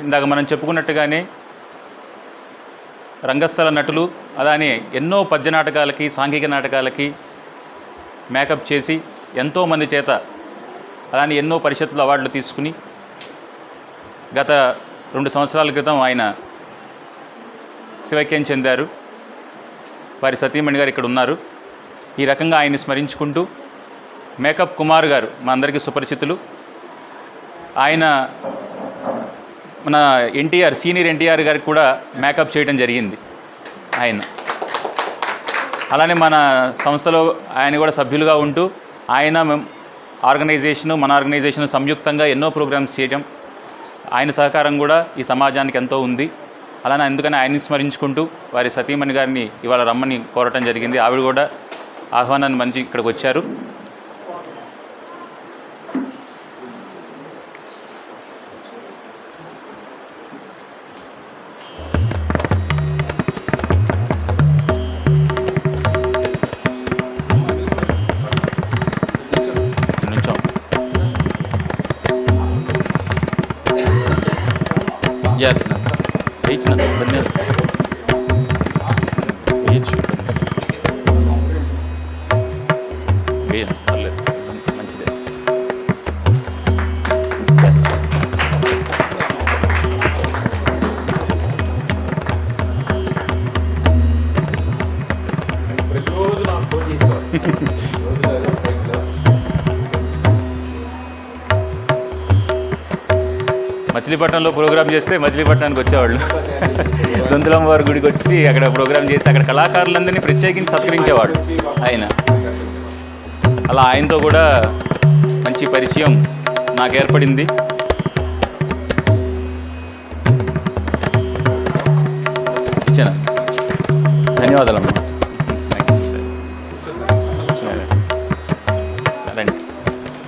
ఇందాక మనం చెప్పుకున్నట్టుగానే రంగస్థల నటులు అలానే ఎన్నో పద్య నాటకాలకి సాంఘిక నాటకాలకి మేకప్ చేసి ఎంతోమంది చేత అలానే ఎన్నో పరిషత్తులు అవార్డులు తీసుకుని గత రెండు సంవత్సరాల క్రితం ఆయన శివైక్యం చెందారు. వారి సతీమణి గారు ఇక్కడ ఉన్నారు. ఈ రకంగా ఆయన్ని స్మరించుకుంటూ మేకప్ కుమార్ గారు మా అందరికీ సుపరిచితులు. ఆయన మన ఎన్టీఆర్ సీనియర్ ఎన్టీఆర్ గారికి కూడా మేకప్ చేయడం జరిగింది. ఆయన. అలానే మన సంస్థలో ఆయన కూడా సభ్యులుగా ఉంటూ ఆయన ఆర్గనైజేషను మన ఆర్గనైజేషన్ సంయుక్తంగా ఎన్నో ప్రోగ్రామ్స్ చేయడం ఆయన సహకారం కూడా ఈ సమాజానికి ఎంతో ఉంది. అలానే అందుకని ఆయన్ని స్మరించుకుంటూ వారి సతీమణి గారిని ఇవాళ రమ్మని కోరటం జరిగింది. ఆవిడ కూడా ఆహ్వానాన్ని మంచి ఇక్కడికి వచ్చారు. જાતના રીચના બંને રીચ બે మచిలీపట్నంలో ప్రోగ్రామ్ చేస్తే మచిలీపట్నానికి వచ్చేవాళ్ళు. దొంతులమ్మ వారి గుడికి వచ్చి అక్కడ ప్రోగ్రామ్ చేసి అక్కడ కళాకారులందరినీ ప్రత్యేకించి సత్కరించేవాడు ఆయన. అలా ఆయనతో కూడా మంచి పరిచయం నాకు ఏర్పడింది. ఇచ్చాను. ధన్యవాదాలమ్మా